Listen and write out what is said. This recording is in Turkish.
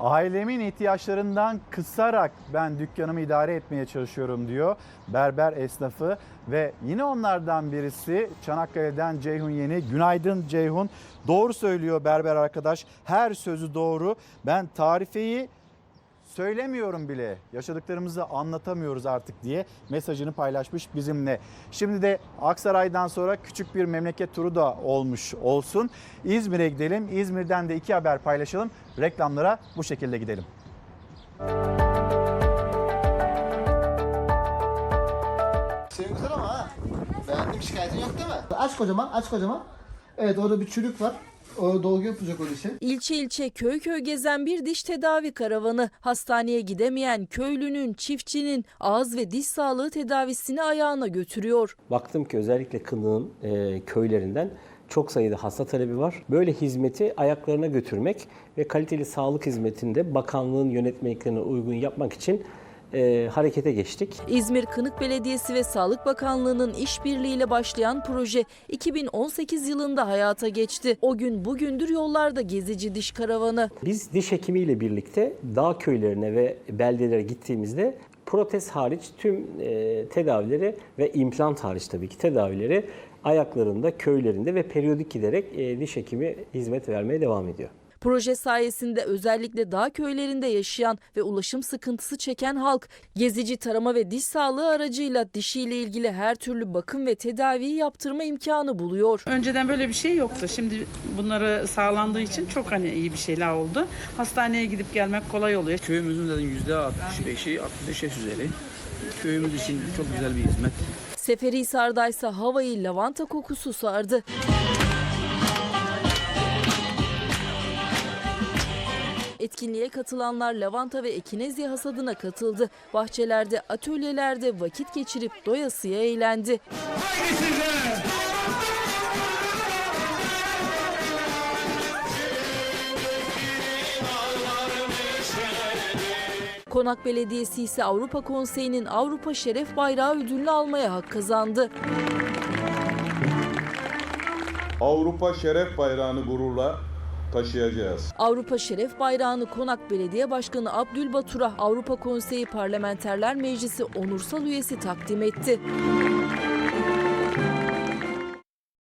Ailemin ihtiyaçlarından kısarak ben dükkanımı idare etmeye çalışıyorum diyor berber esnafı ve yine onlardan birisi Çanakkale'den Ceyhun Yeni. Günaydın Ceyhun. Doğru söylüyor berber arkadaş. Her sözü doğru. Ben tarifeyi söylemiyorum bile. Yaşadıklarımızı anlatamıyoruz artık diye mesajını paylaşmış bizimle. Şimdi de Aksaray'dan sonra küçük bir memleket turu da olmuş olsun. İzmir'e gidelim. İzmir'den de iki haber paylaşalım. Reklamlara bu şekilde gidelim. Senin güzel ama. Beğendim şikayetin yok değil mi? Aç kocaman, aç kocaman. Evet orada bir çürük var. O dolgu yapacak o dişe. İlçe ilçe köy köy gezen bir diş tedavi karavanı. Hastaneye gidemeyen köylünün, çiftçinin ağız ve diş sağlığı tedavisini ayağına götürüyor. Baktım ki özellikle Kınık'ın e, köylerinden çok sayıda hasta talebi var. Böyle hizmeti ayaklarına götürmek ve kaliteli sağlık hizmetinde bakanlığın yönetmeliklerine uygun yapmak için e, harekete geçtik. İzmir Kınık Belediyesi ve Sağlık Bakanlığı'nın işbirliğiyle başlayan proje 2018 yılında hayata geçti. O gün bugündür yollarda gezici diş karavanı. Biz diş hekimiyle birlikte dağ köylerine ve beldelere gittiğimizde protez hariç tüm e, tedavileri ve implant hariç tabii ki tedavileri ayaklarında, köylerinde ve periyodik giderek e, diş hekimi hizmet vermeye devam ediyor. Proje sayesinde özellikle dağ köylerinde yaşayan ve ulaşım sıkıntısı çeken halk gezici tarama ve diş sağlığı aracıyla dişiyle ilgili her türlü bakım ve tedaviyi yaptırma imkanı buluyor. Önceden böyle bir şey yoktu. Şimdi bunları sağlandığı için çok hani iyi bir şeyler oldu. Hastaneye gidip gelmek kolay oluyor. Köyümüzün zaten yüzde 65'i 65 yaş üzeri. Köyümüz için çok güzel bir hizmet. Seferihisar'da ise havayı lavanta kokusu sardı. Etkinliğe katılanlar lavanta ve ekinezya hasadına katıldı. Bahçelerde, atölyelerde vakit geçirip doyasıya eğlendi. Konak Belediyesi ise Avrupa Konseyi'nin Avrupa Şeref Bayrağı ödülünü almaya hak kazandı. Avrupa Şeref Bayrağı'nı gururla taşıyacağız. Avrupa Şeref Bayrağı'nı Konak Belediye Başkanı Abdülbatur'a Avrupa Konseyi Parlamenterler Meclisi onursal üyesi takdim etti.